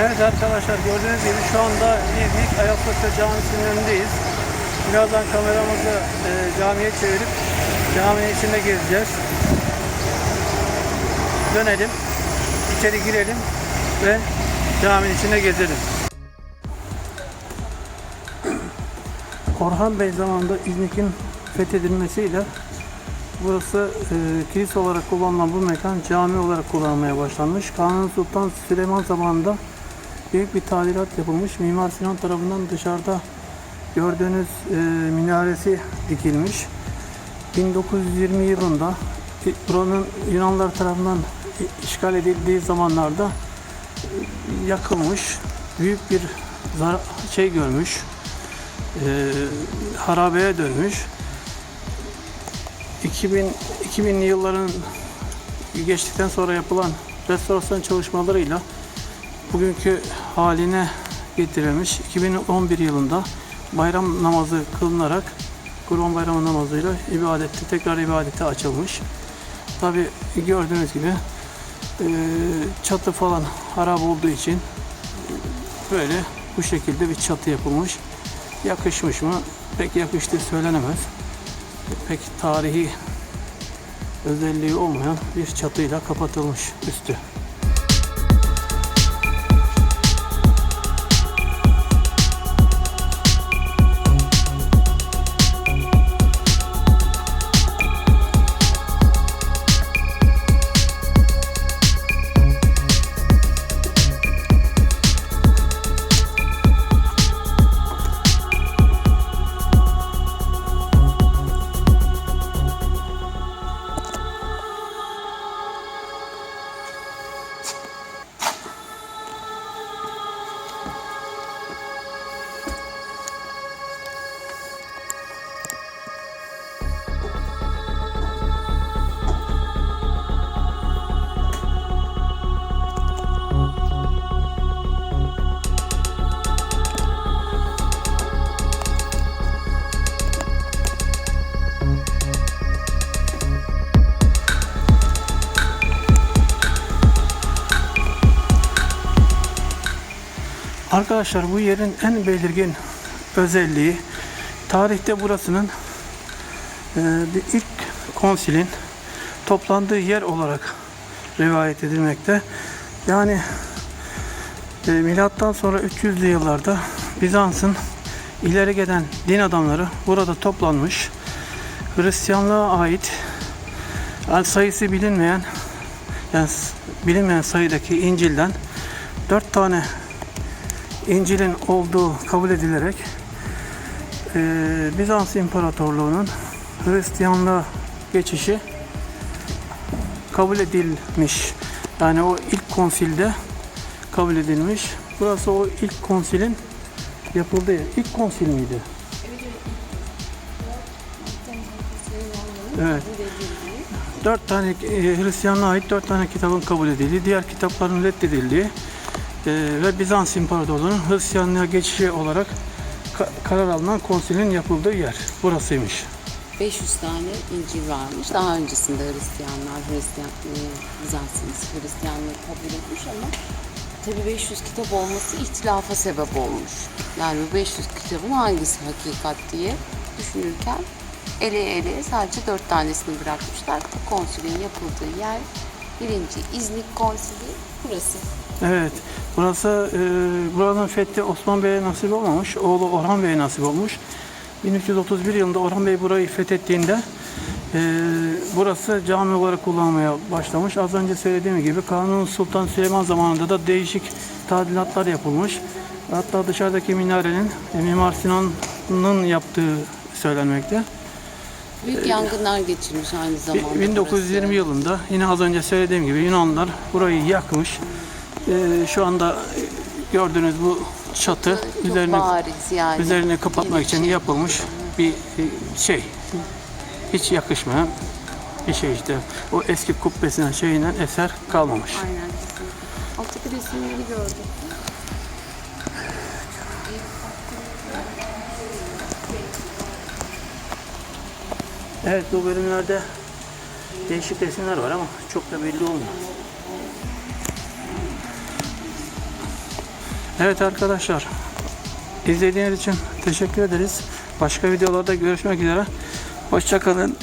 Evet arkadaşlar gördüğünüz gibi şu anda İznik Ayasofya Camisi'nin önündeyiz. Birazdan kameramızı e, camiye çevirip caminin içinde gezeceğiz. Dönelim, içeri girelim ve caminin içinde gezelim. Orhan Bey zamanında İznik'in fethedilmesiyle burası e, kilise olarak kullanılan bu mekan cami olarak kullanılmaya başlanmış. Kanuni Sultan Süleyman zamanında büyük bir tadilat yapılmış. Mimar Sinan tarafından dışarıda gördüğünüz e, minaresi dikilmiş. 1920 yılında buranın Yunanlar tarafından işgal edildiği zamanlarda e, yakılmış. Büyük bir şey görmüş. E, harabeye dönmüş. 2000 2000'li yılların geçtikten sonra yapılan restorasyon çalışmalarıyla bugünkü haline getirilmiş. 2011 yılında bayram namazı kılınarak Kurban Bayramı namazıyla ibadette tekrar ibadete açılmış. Tabi gördüğünüz gibi e, çatı falan harap olduğu için böyle bu şekilde bir çatı yapılmış. Yakışmış mı? Pek yakıştığı söylenemez. Pek tarihi özelliği olmayan bir çatıyla kapatılmış üstü. Arkadaşlar bu yerin en belirgin özelliği tarihte burasının e, ilk konsilin toplandığı yer olarak rivayet edilmekte. Yani e, milattan sonra 300'lü yıllarda Bizans'ın ileri gelen din adamları burada toplanmış. Hristiyanlığa ait yani sayısı bilinmeyen yani bilinmeyen sayıdaki İncil'den dört tane İncil'in olduğu kabul edilerek e, Bizans İmparatorluğu'nun Hristiyanlığa geçişi kabul edilmiş. Yani o ilk konsilde kabul edilmiş. Burası o ilk konsilin yapıldığı yer. İlk konsil miydi? Evet. Dört tane e, Hristiyanlığa ait dört tane kitabın kabul edildiği, diğer kitapların reddedildiği ve Bizans İmparatorluğu'nun Hristiyanlığa geçişi olarak ka- karar alınan konsilin yapıldığı yer. Burasıymış. 500 tane İncil varmış. Daha öncesinde Hristiyanlar, Hristiyan, e, Bizans'ın Hristiyanlığı kabul etmiş ama tabi 500 kitap olması ihtilafa sebep olmuş. Yani bu 500 kitabın hangisi hakikat diye düşünürken ele ele sadece 4 tanesini bırakmışlar. Konsülün yapıldığı yer birinci İznik konsili burası. Evet. Burası e, buranın fethi Osman Bey'e nasip olmamış. Oğlu Orhan Bey'e nasip olmuş. 1331 yılında Orhan Bey burayı fethettiğinde e, burası cami olarak kullanmaya başlamış. Az önce söylediğim gibi Kanuni Sultan Süleyman zamanında da değişik tadilatlar yapılmış. Hatta dışarıdaki minarenin e, Mimar Sinan'ın yaptığı söylenmekte. Büyük yangınlar geçirmiş aynı zamanda. 1920 burası. yılında yine az önce söylediğim gibi Yunanlılar burayı yakmış. Ee, şu anda e, gördüğünüz bu çatı Çok üzerine bariz yani. üzerine kapatmak için Geniş. yapılmış bir e, şey. Hiç yakışmayan bir şey işte. O eski kubbesinden şeyinden eser kalmamış. Aynen. Alttaki resimleri gördüm. Evet bu bölümlerde değişik resimler var ama çok da belli olmuyor. Evet arkadaşlar. izlediğiniz için teşekkür ederiz. Başka videolarda görüşmek üzere. Hoşçakalın.